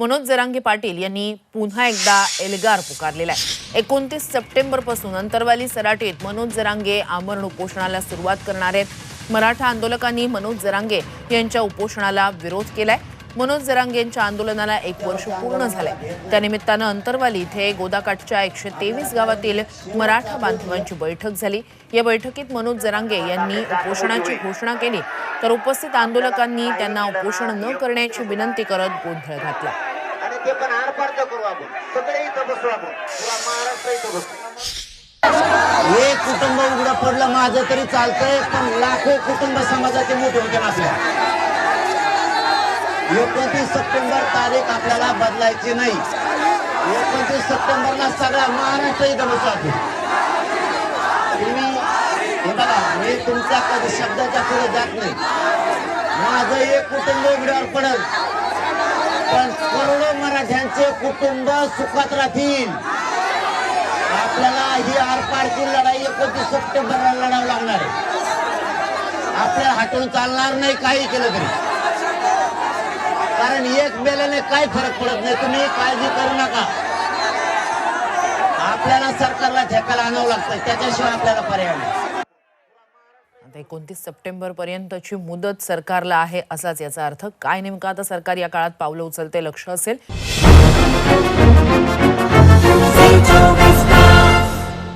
मनोज जरांगे पाटील यांनी पुन्हा एकदा एल्गार पुकारलेला आहे. एकोणतीस सप्टेंबरपासून अंतरवाली सराटीत मनोज जरांगे आमरण उपोषणाला सुरुवात करणार आहेत. मराठा आंदोलकांनी मनोज जरांगे यांच्या उपोषणाला विरोध केलाय. मनोज जरांगे यांच्या आंदोलनाला एक वर्ष पूर्ण झालंय. त्यानिमित्तानं अंतरवाली इथे गोदाकाठच्या एकशे तेवीस गावातील मराठा बांधवांची बैठक झाली. या बैठकीत मनोज जरांगे यांनी उपोषणाची घोषणा केली. तर उपस्थित आंदोलकांनी त्यांना उपोषण न करण्याची विनंती करत गोंधळ घातला. ते पण आरपारचं करू आपण. सगळे इथं बसू आपण. पुरा महाराष्ट्र इथं बसू. हे कुटुंब उघडं पडलं माझं तरी चालतंय पण लाखो कुटुंब समाजाचे मोठे होते असल्या. एकोणतीस सप्टेंबर तारीख आपल्याला बदलायची नाही. एकोणतीस सप्टेंबरला सगळा महाराष्ट्र इथं बसू आपण तुम्ही हे बघा मी तुमच्या कधी शब्दाच्या पुढे जात नाही. माझं एक कुटुंब उघड्यावर पडल. पण मराठ्यांचे कुटुंब सुखात राहतील. आपल्याला ही आरपारची लढाई एकोणतीस सप्टेंबरला लढावं लागणार आहे. आपल्याला हटवून चालणार नाही काही केलं तरी. कारण एक मेल्याने काही फरक पडत नाही. तुम्ही काळजी करू नका. आपल्याला सरकारला ठेकायला आणावं लागतं त्याच्याशिवाय आपल्याला पर्याय नाही. आता एकोणतीस सप्टेंबरपर्यंतची मुदत सरकारला आहे असाच याचा अर्थ काय नेमका आता सरकार या काळात पावलं उचलते लक्ष असेल?